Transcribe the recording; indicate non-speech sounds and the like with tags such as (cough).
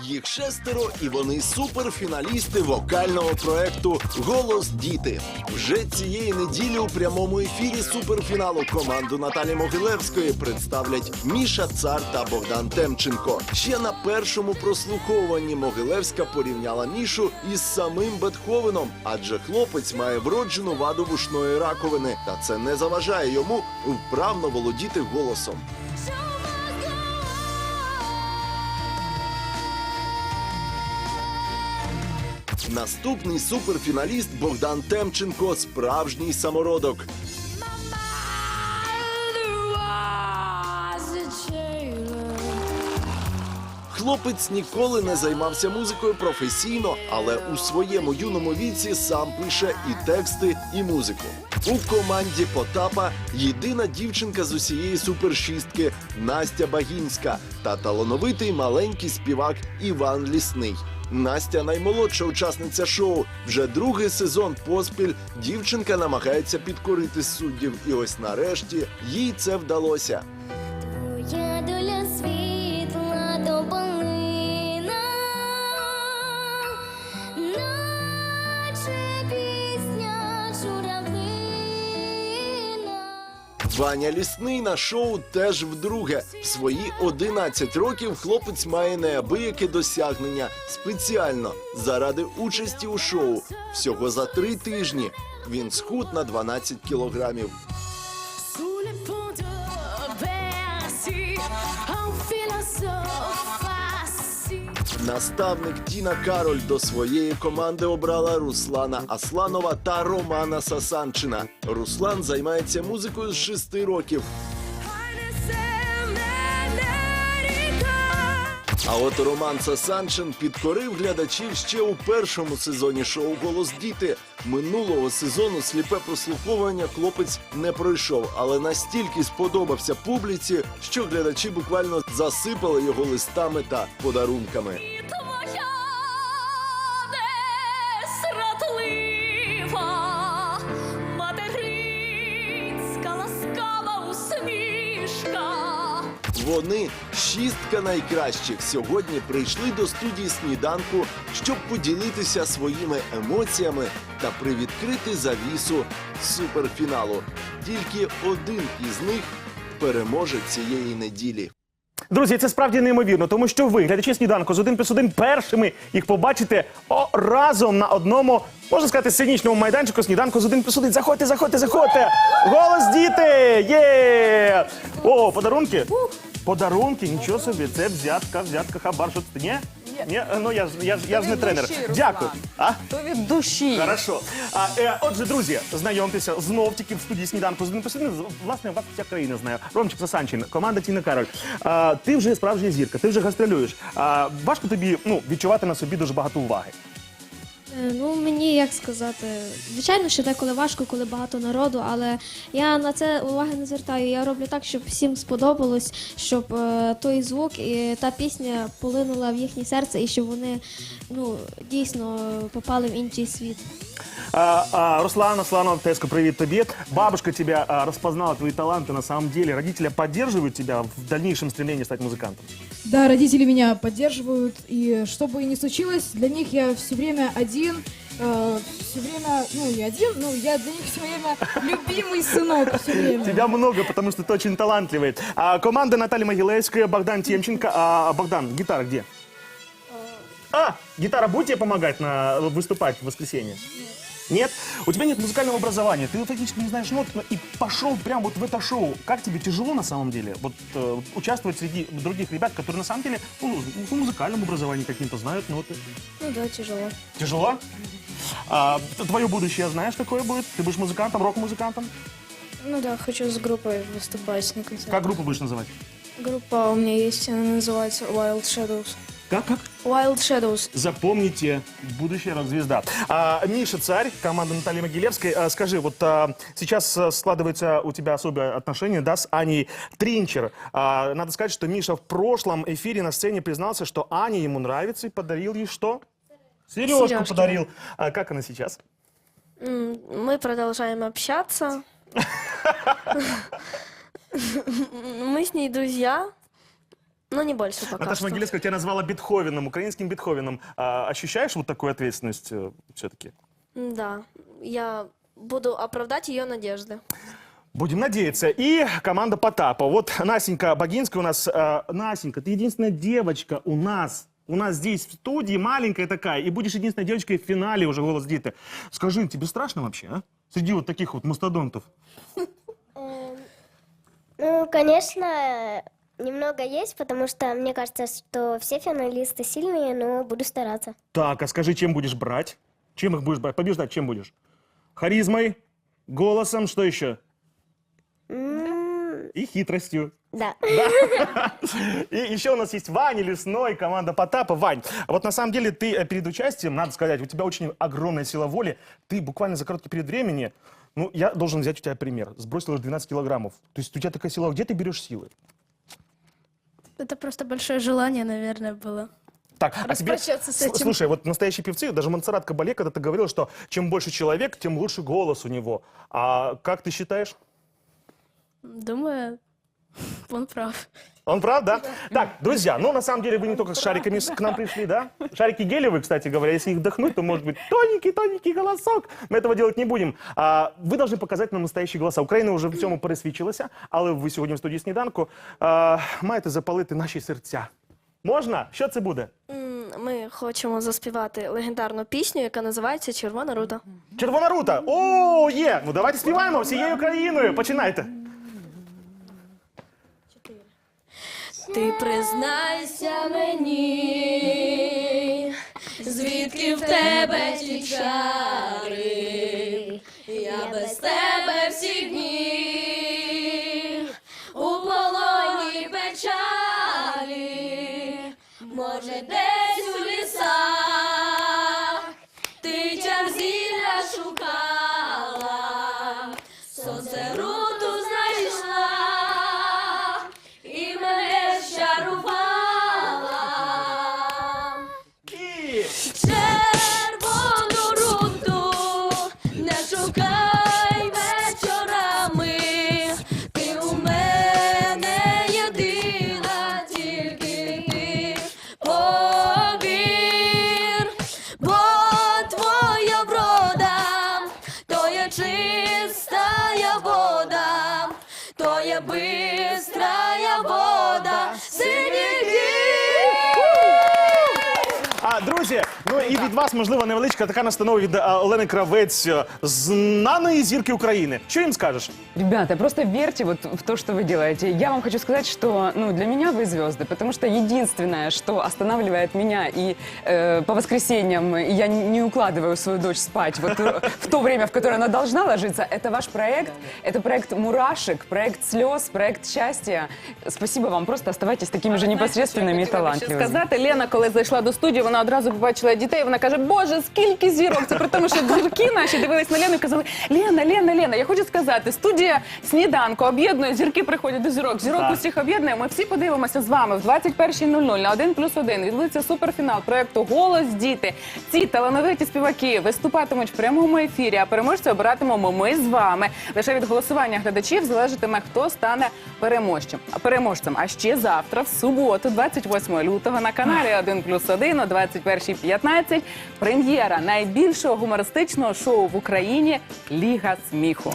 Їх шестеро, і вони суперфіналісти вокального проекту Голос діти. Вже цієї неділі у прямому ефірі суперфіналу команду Наталі Могилевської представлять Міша Цар та Богдан Темченко. Ще на першому прослуховуванні Могилевська порівняла Мішу із самим Бетховеном, адже хлопець має вроджену ваду вушної раковини, та це не заважає йому вправно володіти голосом. Наступний суперфіналіст Богдан Темченко справжній самородок. Хлопець ніколи не займався музикою професійно, але у своєму юному віці сам пише і тексти, і музику. У команді Потапа єдина дівчинка з усієї супершістки Настя Багінська та талановитий маленький співак Іван Лісний. Настя наймолодша учасниця шоу. Вже другий сезон поспіль дівчинка намагається підкорити суддів, і ось нарешті їй це вдалося. Твоя доля світла Ваня Лісний на шоу теж вдруге. В свої 11 років хлопець має неабияке досягнення спеціально заради участі у шоу. Всього за три тижні він схуд на 12 кілограмів. Sous les ponts. Наставник Тіна Кароль до своєї команди обрала Руслана Асланова та Романа Сасанчина. Руслан займається музикою з 6 років. А от Роман Сасанчин підкорив глядачів ще у першому сезоні шоу Голос діти. Минулого сезону сліпе прослуховування хлопець не пройшов, але настільки сподобався публіці, що глядачі буквально засипали його листами та подарунками. Вони шістка найкращих сьогодні прийшли до студії сніданку, щоб поділитися своїми емоціями та привідкрити завісу суперфіналу. Тільки один із них переможе цієї неділі. Друзі, це справді неймовірно, тому що ви, глядачі сніданку з 1 плюс 1, першими їх побачите о, разом на одному, можна сказати, сценічному майданчику сніданку з 1 плюс 1. Заходьте, заходьте, заходьте! Голос діти! Є! О, подарунки? Подарунки, нічого собі, це взятка, взятка, хабар, що це? Ні? Ні? Ну я ж я ж я ж не тренер. Дякую. А? То від душі. Хорошо. А, е, отже, друзі, знайомтеся знов таки в студії сніданку з плюс. Власне, вас вся країна знає. Ромчик Сасанчин, команда Тіна Кароль. А, ти вже справжня зірка, ти вже гастролюєш. А, важко тобі ну, відчувати на собі дуже багато уваги. Е, Ну, мені як сказати, звичайно, що деколи важко, коли багато народу, але я на це уваги не звертаю. Я роблю так, щоб всім сподобалось, щоб е, той звук і та пісня полинула в їхнє серце, і щоб вони ну, дійсно попали в інший світ. А, а, Руслан Асланов, Теско, привет тебе. Бабушка тебя а, распознала, твои таланты на самом деле. Родители поддерживают тебя в дальнейшем стремлении стать музыкантом? Да, родители меня поддерживают, и что бы ни случилось, для них я все время один, все время, ну не один, ну я для них все время (laughs) любимый сынок, все время. Тебя много, потому что ты очень талантливый. А, команда Натальи Могилевская, Богдан Темченко. А, Богдан, гитара где? А, гитара будет тебе помогать на, выступать в воскресенье? Нет. У тебя нет музыкального образования, ты фактически не знаешь нот, но и пошел прям вот в это шоу. Как тебе тяжело на самом деле вот э, участвовать среди других ребят, которые на самом деле ну, по музыкальному образованию каким-то знают ноты? Ну да, тяжело. Тяжело? А, твое будущее знаешь, какое будет? Ты будешь музыкантом, рок-музыкантом? Ну да, хочу с группой выступать на концерте. Как группу будешь называть? Группа у меня есть, она называется Wild Shadows. Как, как? Wild Shadows. Запомните, будущая рок-звезда. А, Миша Царь, команда Натальи Могилевской. А, скажи, вот а, сейчас а, складывается у тебя особое отношение, да, с Аней Тринчер. А, надо сказать, что Миша в прошлом эфире на сцене признался, что Аня ему нравится и подарил ей что? Сережку Сережки. подарил. А как она сейчас? Мы продолжаем общаться. (laughs) Мы с ней друзья. Ну, не больше пока Наташа что. Могилевская тебя назвала Бетховеном, украинским Бетховеном. А, ощущаешь вот такую ответственность все-таки? Да, я буду оправдать ее надежды. Будем надеяться. И команда Потапа. Вот Насенька Богинская у нас. э, Насенька, ты единственная девочка у нас. У нас здесь в студии маленькая такая. И будешь единственной девочкой в финале уже «Голос Диты». Скажи, тебе страшно вообще, а? Среди вот таких вот мастодонтов. Ну, конечно, немного есть, потому что мне кажется, что все финалисты сильные, но буду стараться. Так, а скажи, чем будешь брать? Чем их будешь брать? Побеждать чем будешь? Харизмой? Голосом? Что еще? И хитростью. Да. (laughs) И еще у нас есть Ваня Лесной, команда Потапа. Вань, вот на самом деле ты э, перед участием, надо сказать, у тебя очень огромная сила воли. Ты буквально за короткий период времени, ну, я должен взять у тебя пример, сбросил уже 12 килограммов. То есть у тебя такая сила, где ты берешь силы? Это просто большое желание, наверное, было. Так, а тебе... Распрощаться с С- этим. Слушай, вот настоящие певцы, даже Монсеррат Кабале когда-то говорил, что чем больше человек, тем лучше голос у него. А как ты считаешь? Думаю, он прав. Он прав, да? Так, друзья, ну на самом деле вы не только с шариками с- к нам пришли, да? Шарики гелевые, кстати говоря, если их вдохнуть, то может быть тоненький-тоненький голосок. Мы этого делать не будем. А, ви должны показати нам настоящі голоса. Україна вже в цьому пересвідчилася, але ви сьогодні в студії сніданку а, маєте запалити наші серця. Можна? Що це буде? М, Ми хочемо заспівати легендарну пісню, яка називається Червона рута. Червона рута! О, є! Ну давайте співаємо всією країною. Починайте. Ти признайся мені, звідки в тебе ті чари, я без тебе всі дні у полоні печалі, може, десь друзі, ну і від вас, можливо, невеличка така настанова від а, Олени Кравець, е, знаної зірки України. Що їм скажеш? Ребята, просто верьте вот в то, что вы делаете. Я вам хочу сказать, что ну, для меня вы звезды, потому что единственное, что останавливает меня и э, по воскресеньям я не укладываю свою дочь спать вот э, в то время, в которое она должна ложиться, это ваш проект. Это проект «Мурашек», проект слез, проект счастья. Спасибо вам. Просто оставайтесь такими же непосредственными и Ще талантливыми. сказати, Лена, коли зайшла до студії, вона одразу бачила дітей. Вона каже, Боже, скільки зірок! Це при тому, що зірки наші дивились на Лену і казали: Лена, Лена, Лена, я хочу сказати, студія сніданку об'єднує, зірки приходять до зірок. Зірок усіх об'єднує. Ми всі подивимося з вами в 21.00 на 1+,1 плюс 1 відбудеться суперфінал проекту Голос діти. Ці талановиті співаки виступатимуть в прямому ефірі, а переможця обиратимемо ми з вами. Лише від голосування глядачів залежатиме, хто стане переможцем. переможцем. А ще завтра, в суботу, 28 лютого, на каналі 1+,1 о 21 2015 прем'єра найбільшого гумористичного шоу в Україні Ліга сміху.